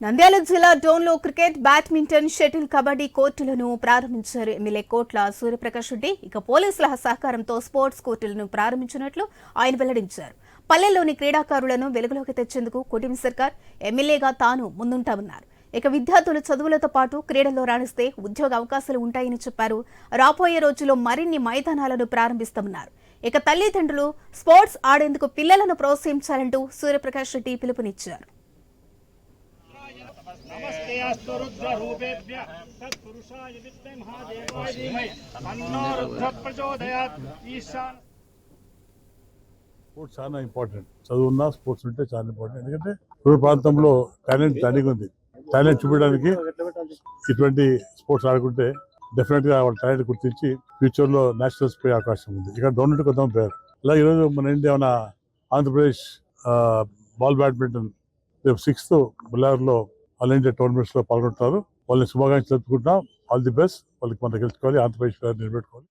నంద్యాల జిల్లా డోన్లో cricket badminton shuttle kabaddi కోర్టులను ప్రారంభించారు. ఎమ్మెల్యే కోట్ల సూర్యప్రకాష్ రెడ్డి ఇక పోలీసుల సహకారంతో స్పోర్ట్స్ కోర్టులను ప్రారంభించినట్లు ఆయన వెల్లడించారు. పల్లెల్లోని క్రీడాకారులను వెలుగులోకి తెచ్చేందుకు కుటుంబ సర్కార్ ఎమ్మెల్యేగా తాను ముందుంటామన్నారు. ఇక విద్యార్థులు చదువులతో పాటు క్రీడల్లో రాణిస్తే ఉద్యోగ అవకాశాలు ఉంటాయని చెప్పారు. రాబోయే రోజుల్లో మరిన్ని మైదానాలను ప్రారంభిస్తామన్నారు. ఇక తల్లిదండ్రులు స్పోర్ట్స్ ఆడేందుకు పిల్లలను ప్రోత్సహించాలంటూ సూర్యప్రకాష్ రెడ్డి పిలుపునిచ్చారు. नमस्ते अस्तु रुद्ररूपेभ्य तत्पुरुषाय विद्महे महादेवाय धीमहि तन्नो रुद्र प्रचोदयात् ईशान స్పోర్ట్స్ చాలా ఇంపార్టెంట్ చదువున్నా స్పోర్ట్స్ ఉంటే చాలా ఇంపార్టెంట్ ఎందుకంటే రూరల్ ప్రాంతంలో టాలెంట్ దండిగా ఉంది టాలెంట్ చూపించడానికి ఇటువంటి స్పోర్ట్స్ ఆడుకుంటే డెఫినెట్ గా వాళ్ళ టాలెంట్ గుర్తించి ఫ్యూచర్ లో నేషనల్స్ పోయే అవకాశం ఉంది ఇక్కడ డోనట్ కొంత పేరు అలా ఈరోజు మన ఇండియా మన ఆంధ్రప్రదేశ్ ఆ, బాల్ బ్యాడ్మింటన్ రేపు సిక్స్త్ బుల్లార్లో ఆల్ ఇండియా టోర్నమెంట్స్లో పాల్గొంటున్నారు. వాళ్ళని శుభాకాంక్షలు తెలుపుకుంటున్నాం. All the best. వాళ్ళకి మనం గెలుచుకోవాలి ఆంధ్రప్రదేశ్ నిలబెట్టుకోవాలి.